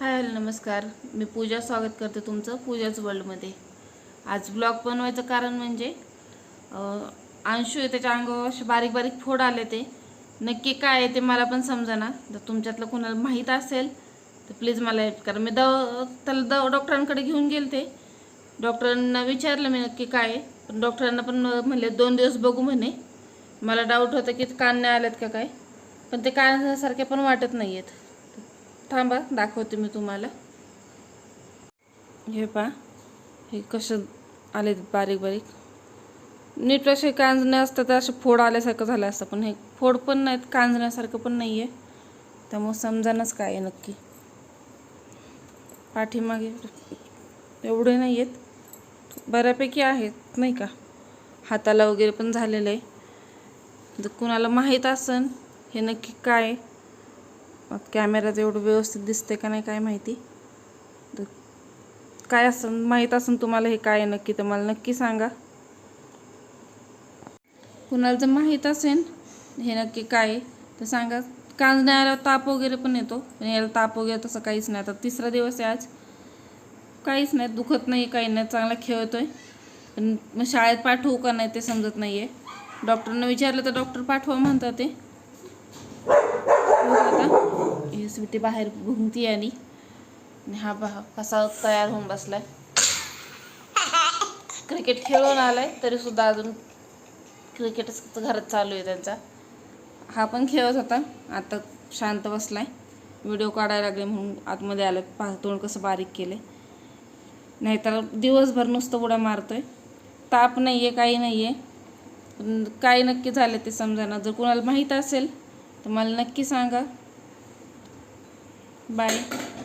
Hi hello नमस्कार. मी पूजा स्वागत करते तुमचं पूजाच वर्ल्डमध्ये आज ब्लॉग बनवायचं कारण म्हणजे अंशू आहे त्याच्या अंगावर असे बारीक बारीक फोड आले ते. नक्की काय आहे ते मला पण समजेना. जर तुमच्यातलं कोणाला माहीत असेल तर प्लीज मला हेल्प करा. मी दव त्याला दव डॉक्टरांकडे घेऊन गेले ते डॉक्टरांना विचारलं मी नक्की काय आहे. पण डॉक्टरांना पण म्हणले दोन दिवस बघू म्हणे. मला डाऊट होतं की कान नाही आलेत का काय. पण ते कानासारखे पण वाटत नाही आहेत थांबा दाखवते मी तुम्हाला. हे पा हे कसं आले बारीक बारीक. नीट असे कांजणे असतात तर असे फोड आल्यासारखं झालं असतं पण हे फोड पण नाहीत कांजण्यासारखं पण नाही आहे त्यामुळं समजानच काय आहे नक्की. पाठीमागे एवढे नाही आहेत बऱ्यापैकी आहेत नाही का? हाताला वगैरे पण झालेलं आहे. जर कुणाला माहीत असेल हे नक्की काय आहे? कॅमेऱ्यात एवढं व्यवस्थित दिसते का नाही काय माहिती. तर काय असं माहीत असेल तुम्हाला हे काय नक्की तर मला नक्की सांगा. कुणाला जर माहीत असेल हे नक्की काय तर सांगा. कांजण्या आल्यावर ताप वगैरे पण येतो. पण याला ताप वगैरे तसं काहीच नाही. आता तिसरा दिवस आहे आज. काहीच नाही दुखत नाही काही नाही. चांगला खेळतोय पण मग शाळेत पाठवू का नाही ते समजत नाही आहे डॉक्टरनं विचारलं तर डॉक्टर पाठवा म्हणतात ते बघू आता स्वीटी बाहेर घुमती आणि हा बा कसा तयार होऊन बसलाय. क्रिकेट खेळून आलाय तरी सुद्धा अजून क्रिकेटच घरात चालू आहे त्यांचा. हा पण खेळत होता आता शांत बसलाय. व्हिडिओ काढायला लागले म्हणून आतमध्ये आलं पा तोंड कसं बारीक केले नाहीतर दिवसभर नुसतं उड्या मारतोय. ताप नाही आहे काही नाही आहे काय नक्की झालं ते समजाना. जर कोणाला माहीत असेल तर मला नक्की सांगा. Bye.